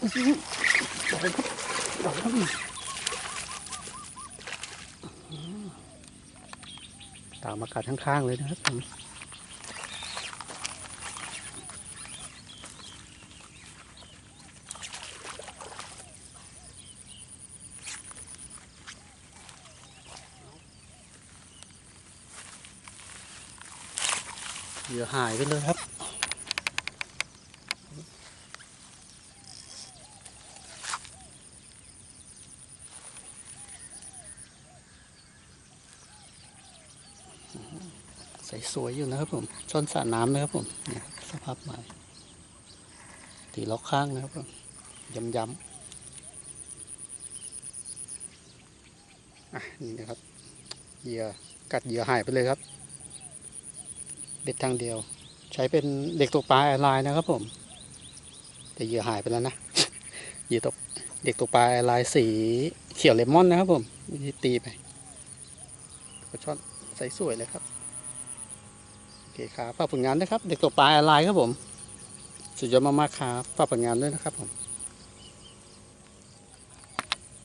ดอกครับดอกครับตามอากาศข้างๆเลยนะครับเหยื่อหายไปเลยครับ สสวยอยู่นะครับผมช่อนสระน้ำนะครับผมเนี่ยสภาพใหม่ตีล็อกข้างนะครับผมย้ำย้ำอะนี่นะครับเหยื่อกัดเหยื่อหายไปเลยครับ เบ็ดทางเดียว ใช้เป็นเด็กตกปลาแอร์ไลน์นะครับผม แต่เหยื่อหายไปแล้วนะเหยื่อตกเด็กตกปลาแอร์ไลน์สีเขียวเลมอนนะครับผมตีไปก็ชอน ใสสวยเลยครับ โอเคครับฝากผลงานด้วยครับ เด็กตัวปลาอะไรครับผม สุดยอดมากๆครับฝากผลงานด้วยนะครับผม